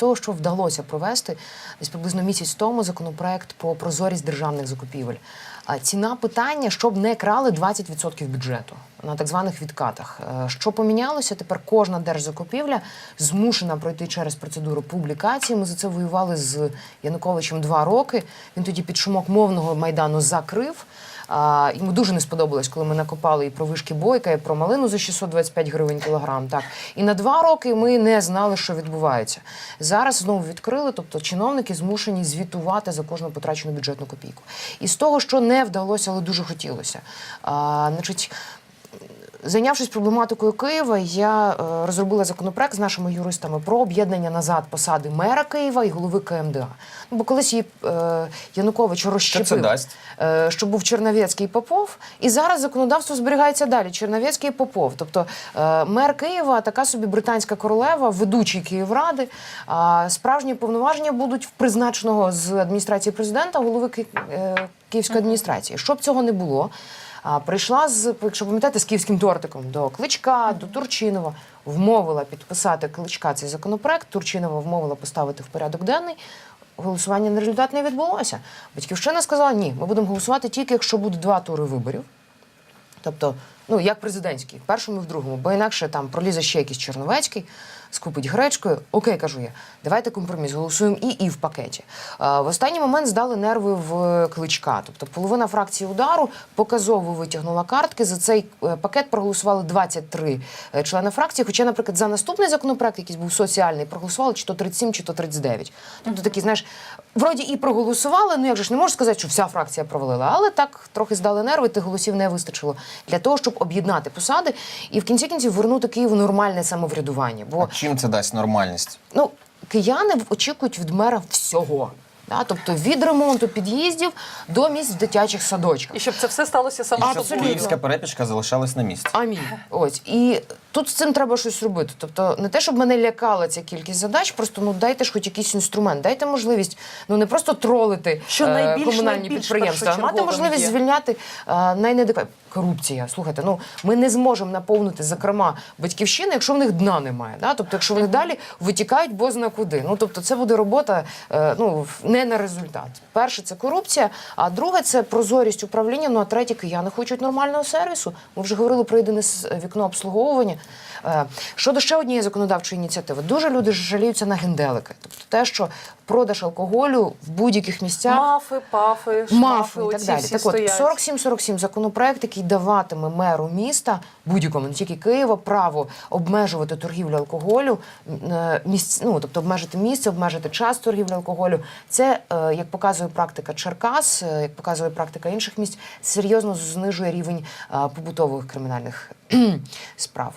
того, що вдалося провести десь приблизно місяць тому законопроект про прозорість державних закупівель. Ціна питання, щоб не крали 20% бюджету на так званих відкатах. Е, Що помінялося? Тепер кожна держзакупівля змушена пройти через процедуру публікації. Ми за це воювали з Януковичем два роки. Він тоді під шумок мовного майдану закрив. А, йому дуже не сподобалось, коли ми накопали і про вишки бойка, і про малину за 625 гривень кілограм. Так і на два роки ми не знали, що відбувається. Зараз знову відкрили, тобто чиновники змушені звітувати за кожну потрачену бюджетну копійку. І з того, що не вдалося, але дуже хотілося. А, значить, Зайнявшись проблематикою Києва, я е, розробила законопроект з нашими юристами про об'єднання назад посади мера Києва і голови КМДА. Ну, бо колись її е, Янукович розщепив, дасть? е, що був Черновецький і Попов, і зараз законодавство зберігається далі. Черновецький і Попов. Тобто е, мер Києва, така собі британська королева, ведучий Київради. А справжні повноваження будуть в призначеного з адміністрації президента голови Ки- е, Київської адміністрації. Щоб цього не було. Прийшла з, якщо пам'ятаєте, з київським тортиком до Кличка, до Турчинова, вмовила підписати Кличка цей законопроект. Турчинова вмовила поставити в порядок денний. Голосування на результат не відбулося. Батьківщина сказала: ні, ми будемо голосувати тільки, якщо буде два тури виборів. Тобто, ну як президентський, в першому і в другому, бо інакше там пролізе ще якийсь Черновецький, скупить гречкою. Окей, кажу я, давайте компроміс, голосуємо і і в пакеті. А, в останній момент здали нерви в кличка. Тобто половина фракції удару показово витягнула картки. За цей е, пакет проголосували 23 е, члени фракції. Хоча, наприклад, за наступний законопроект, який був соціальний, проголосували чи то 37, чи то 39. Тобто такі, знаєш, вроді і проголосували. Ну як же ж не можу сказати, що вся фракція провалила, але так трохи здали нерви, тих голосів не вистачило для того, щоб об'єднати посади і в кінці кінців вернути Києву нормальне самоврядування. Бо Чим це дасть нормальність? ну, кияни очікують від мера всього. Да? Тобто від ремонту під'їздів до місць в дитячих садочках. І щоб це все сталося само Щоб київська перепічка залишалась на місці. Амінь. Ось і тут з цим треба щось робити. Тобто, не те, щоб мене лякала ця кількість задач, просто ну дайте ж хоч якийсь інструмент, дайте можливість ну не просто тролити Що е, найбільш- комунальні найбільш підприємства, а мати першочерговим можливість є. звільняти е, найнедекватні. Корупція. Слухайте, ну ми не зможемо наповнити, зокрема, батьківщини, якщо в них дна немає. Да? Тобто, якщо вони далі витікають бозна куди. Ну тобто, це буде робота е, ну не на результат. Перше це корупція, а друге це прозорість управління. Ну а третє кияни хочуть нормального сервісу. Ми вже говорили про єдине с- вікно обслуговування. Е, Щодо ще однієї законодавчої ініціативи, дуже люди жаліються на генделики, тобто те, що продаж алкоголю в будь-яких місцях Мафи, пафи, шмафи, мафи і так далі. Так от стоять. 4747 законопроект, який даватиме меру міста будь-якому, не тільки Києва, право обмежувати торгівлю алкоголю, е, місць, ну тобто обмежити місце, обмежити час торгівлі алкоголю. Це е, як показує практика Черкас, е, як показує практика інших місць, серйозно знижує рівень побутових кримінальних справ.